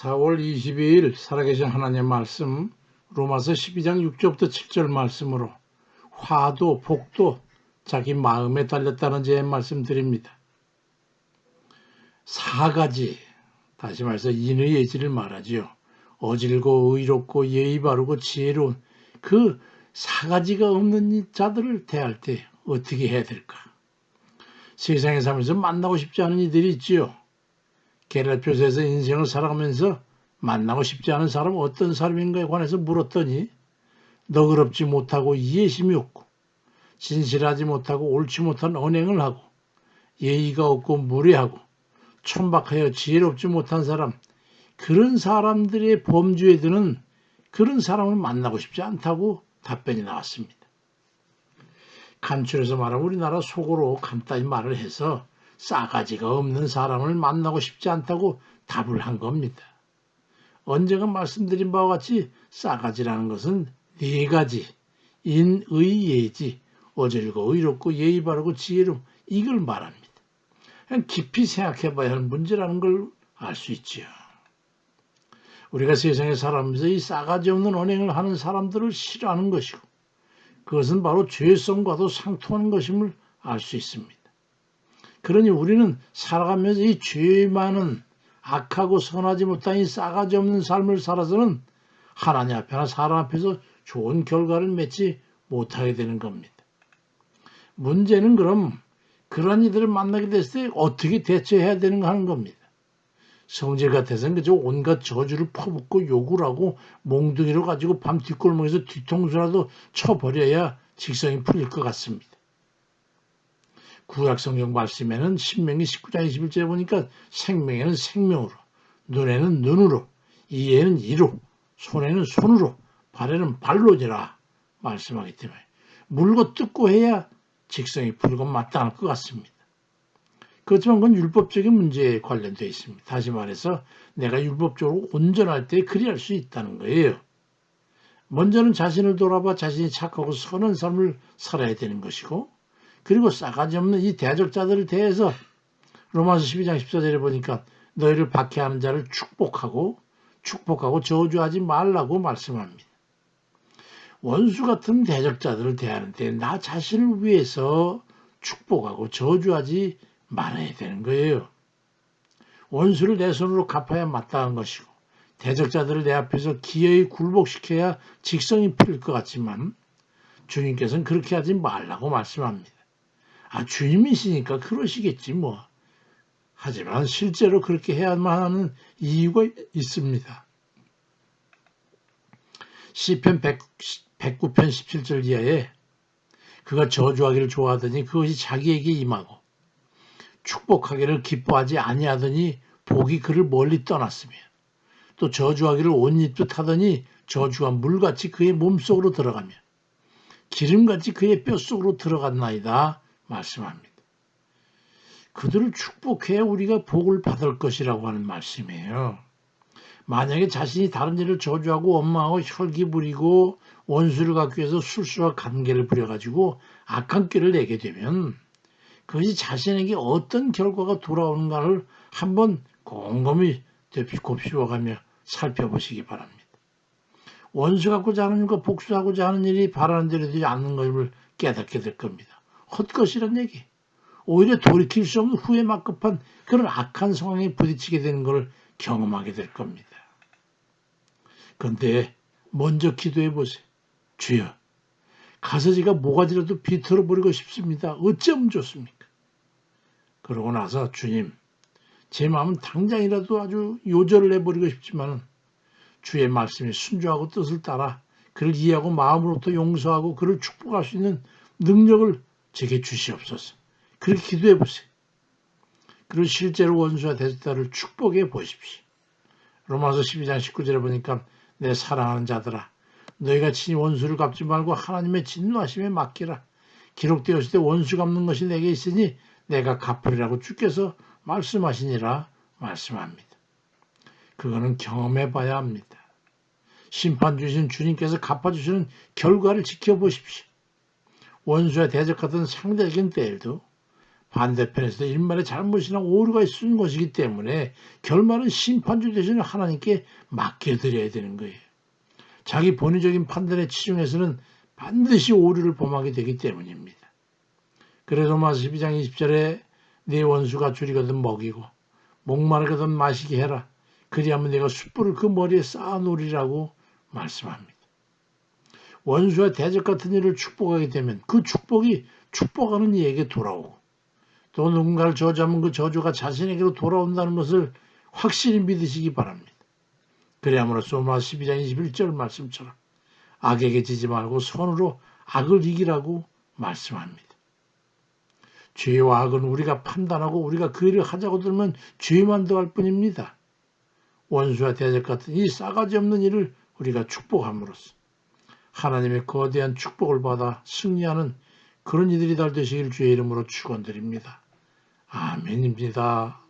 4월 22일 살아계신 하나님의 말씀 로마서 12장 6절부터 7절 말씀으로 화도 복도 자기 마음에 달렸다는 제 말씀드립니다. 사가지 다시 말해서 인의 예지를 말하지요. 어질고 의롭고 예의 바르고 지혜로운 그 사가지가 없는 이 자들을 대할 때 어떻게 해야 될까? 세상에 살면서 만나고 싶지 않은 이들이 있지요. 게랄표서에서 인생을 살아가면서 만나고 싶지 않은 사람은 어떤 사람인가에 관해서 물었더니 너그럽지 못하고 이해심이 없고 진실하지 못하고 옳지 못한 언행을 하고 예의가 없고 무례하고 천박하여 지혜롭지 못한 사람 그런 사람들의 범주에 드는 그런 사람을 만나고 싶지 않다고 답변이 나왔습니다. 간추려서 말하면 우리나라 속으로 간단히 말을 해서 싸가지가 없는 사람을 만나고 싶지 않다고 답을 한 겁니다. 언제가 말씀드린 바와 같이 싸가지라는 것은 네 가지 인의 예지 어질고 의롭고 예의 바르고 지혜로 이걸 말합니다. 깊이 생각해 봐야 하는 문제라는 걸 알 수 있지요. 우리가 세상에 살아가면서 이 싸가지 없는 언행을 하는 사람들을 싫어하는 것이고 그것은 바로 죄성과도 상통하는 것임을 알 수 있습니다. 그러니 우리는 살아가면서 이 죄 많은 악하고 선하지 못한 이 싸가지 없는 삶을 살아서는 하나님 앞에나 사람 앞에서 좋은 결과를 맺지 못하게 되는 겁니다. 문제는 그럼 그런 이들을 만나게 됐을 때 어떻게 대처해야 되는가 하는 겁니다. 성질 같아서는 그저 온갖 저주를 퍼붓고 욕을 하고 몽둥이로 가지고 밤 뒷골목에서 뒤통수라도 쳐버려야 직성이 풀릴 것 같습니다. 구약 성경 말씀에는 신명기 19장 21절에 보니까 생명에는 생명으로 눈에는 눈으로 이에는 이로 손에는 손으로 발에는 발로지라 말씀하기 때문에 물고 뜯고 해야 직성이 풀고 마땅할 것 같습니다. 그렇지만 그건 율법적인 문제에 관련되어 있습니다. 다시 말해서 내가 율법적으로 온전할 때 그리할 수 있다는 거예요. 먼저는 자신을 돌아봐 자신이 착하고 선한 삶을 살아야 되는 것이고 그리고 싸가지 없는 이 대적자들을 대해서 로마서 12장 14절에 보니까 너희를 박해하는 자를 축복하고 축복하고 저주하지 말라고 말씀합니다. 원수 같은 대적자들을 대하는 때나 자신을 위해서 축복하고 저주하지 말아야 되는 거예요. 원수를 내 손으로 갚아야 마땅한 것이고 대적자들을 내 앞에서 기어이 굴복시켜야 직성이 풀릴 것 같지만 주님께서는 그렇게 하지 말라고 말씀합니다. 아, 주님이시니까 그러시겠지 뭐. 하지만 실제로 그렇게 해야만 하는 이유가 있습니다. 시편 1 109편 17절 이하에 그가 저주하기를 좋아하더니 그것이 자기에게 임하고 축복하기를 기뻐하지 아니하더니 복이 그를 멀리 떠났으며 또 저주하기를 옷 입듯 하더니 저주가 물같이 그의 몸속으로 들어가며 기름같이 그의 뼛속으로 들어갔나이다. 말씀합니다. 그들을 축복해야 우리가 복을 받을 것이라고 하는 말씀이에요. 만약에 자신이 다른 일을 저주하고 원망하고 혈기 부리고 원수를 갖기 위해서 술수와 관계를 부려가지고 악한 꾀를 내게 되면 그것이 자신에게 어떤 결과가 돌아오는가를 한번 곰곰이 곱씹어가며 살펴보시기 바랍니다. 원수 갖고자 하는 일과 복수하고자 하는 일이 바라는 대로 되지 않는 것을 깨닫게 될 겁니다. 헛것이란 얘기. 오히려 돌이킬 수 없는 후회 막급한 그런 악한 상황에 부딪히게 되는 것을 경험하게 될 겁니다. 그런데 먼저 기도해 보세요. 주여, 가서지가 뭐가지라도 비틀어 버리고 싶습니다. 어쩌면 좋습니까? 그러고 나서 주님, 제 마음은 당장이라도 아주 요절을 해버리고 싶지만 주의 말씀에 순종하고 뜻을 따라 그를 이해하고 마음으로부터 용서하고 그를 축복할 수 있는 능력을 제게 주시옵소서. 그렇게 기도해 보세요. 그리고 실제로 원수와 대적자를 축복해 보십시오. 로마서 12장 19절에 보니까 내 사랑하는 자들아 너희가 친히 원수를 갚지 말고 하나님의 진노하심에 맡기라. 기록되었을 때 원수 갚는 것이 내게 있으니 내가 갚으리라고 주께서 말씀하시니라 말씀합니다. 그거는 경험해 봐야 합니다. 심판 주신 주님께서 갚아주시는 결과를 지켜보십시오. 원수와 대적하던 상대적인 때에도 반대편에서도 일말의 잘못이나 오류가 있는 것이기 때문에 결말은 심판주 되시는 하나님께 맡겨드려야 되는 거예요. 자기 본의적인 판단에 치중해서는 반드시 오류를 범하게 되기 때문입니다. 그래도 마 12장 20절에 네 원수가 줄이거든 먹이고 목마르거든 마시게 해라. 그리하면 내가 숯불을 그 머리에 쌓아놓으리라고 말씀합니다. 원수와 대적 같은 일을 축복하게 되면 그 축복이 축복하는 이에게 돌아오고 또 누군가를 저주하면 그 저주가 자신에게로 돌아온다는 것을 확실히 믿으시기 바랍니다. 그래야므로써 로마 12장 21절 말씀처럼 악에게 지지 말고 손으로 악을 이기라고 말씀합니다. 죄와 악은 우리가 판단하고 우리가 그 일을 하자고 들면 죄만 더할 뿐입니다. 원수와 대적 같은 이 싸가지 없는 일을 우리가 축복함으로써 하나님의 거대한 축복을 받아 승리하는 그런 이들이 달 되시길 주의 이름으로 축원드립니다. 아멘입니다.